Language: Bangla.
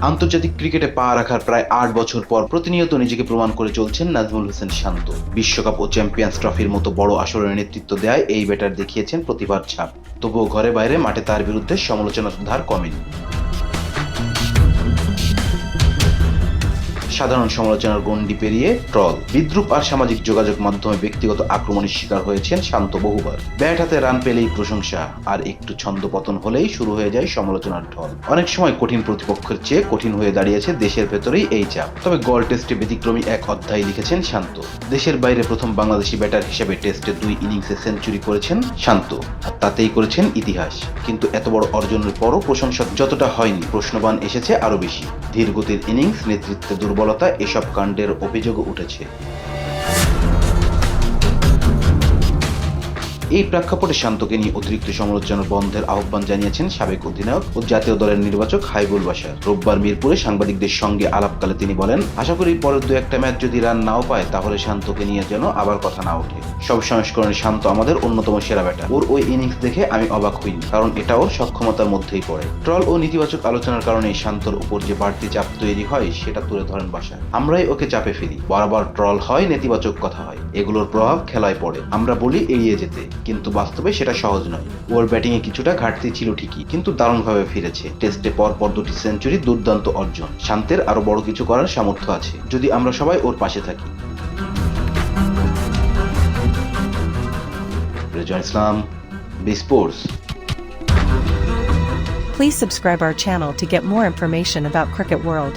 আন্তর্জাতিক ক্রিকেটে পা রাখার প্রায় আট বছর পর প্রতিনিয়ত নিজেকে প্রমাণ করে চলছেন নাজমুল হোসেন শান্ত। বিশ্বকাপ ও চ্যাম্পিয়ন্স ট্রফির মতো বড় আসরের নেতৃত্ব দেয় এই ব্যাটার দেখিয়েছেন প্রতিভার ছাপ। তবুও ঘরে বাইরে মাঠে তার বিরুদ্ধে সমালোচনার ধার কমেনি। সাধারণ সমালোচনার গণ্ডি পেরিয়ে ট্রল। বিদ্রুপ আর সামাজিক যোগাযোগ মাধ্যমে ব্যক্তিগত আক্রমণের শিকার হয়েছেন শান্ত বহুবার। ব্যাট হাতে রান পেলেই প্রশংসা, আর একটু ছন্দ পতন হলেই শুরু হয়ে যায় সমালোচনার ঢল। অনেক সময় কঠিন প্রতিপক্ষের চেয়ে কঠিন হয়ে দাঁড়িয়েছে দেশের ভেতরেই এই চাপ। তবে গল টেস্টে ব্যতিক্রমী এক অধ্যায় লিখেছেন শান্ত। দেশের বাইরে প্রথম বাংলাদেশি ব্যাটার হিসেবে টেস্টে দুই ইনিংসে সেঞ্চুরি করেছেন শান্ত, আর তাতেই করেছেন ইতিহাস। কিন্তু এত বড় অর্জনের পরও প্রশংসা যতটা হয়নি, প্রশ্নবান এসেছে আরও বেশি। ধীরগতির ইনিংস নেতৃত্বে দুর্বলতা এসব কাণ্ডের অভিযোগ উঠেছে। এই প্রেক্ষাপটে শান্তকে নিয়ে অতিরিক্ত সমালোচনা বন্ধের আহ্বান জানিয়েছেন সাবেক অধিনায়ক ও জাতীয় দলের নির্বাচক হাইবুল বাশার। রোববার মিরপুরে সাংবাদিকদের সঙ্গে আলাপকালে তিনি বলেন, আশা করি পরের দু একটা ম্যাচ যদি রান নাও পায়, তাহলে শান্তকে নিয়ে যেন আবার কথা না ওঠে। সব সংস্করণে শান্ত আমাদের অন্যতম সেরা ব্যাটার। ওর ওই ইনিংস দেখে আমি অবাক হইনি, কারণ এটা ওর সক্ষমতার মধ্যেই পড়ে। ট্রল ও নেতিবাচক আলোচনার কারণে শান্তর উপর যে বাড়তি চাপ তৈরি হয়, সেটা তুলে ধরেন বাসা আমরাই ওকে চাপে ফেলি। বরাবর ট্রল হয়, নেতিবাচক কথা হয়। এগুলোর প্রভাব খেলায় পড়ে। আমরা বলি এড়িয়ে যেতে। কিন্তু বাস্তবে সেটা সহজ নয়। ওর ব্যাটিং এ কিছুটা ঘাটতি ছিল ঠিকই, কিন্তু দারুণভাবে ফিরেছে। টেস্টে পর পর দুটি সেঞ্চুরি দুর্দান্ত অর্জন। শান্তের আরও বড় কিছু করার সামর্থ্য আছে, যদি আমরা সবাই ওর পাশে থাকি। Rejon Islam, B sports. Please subscribe our channel to get more information about Cricket World.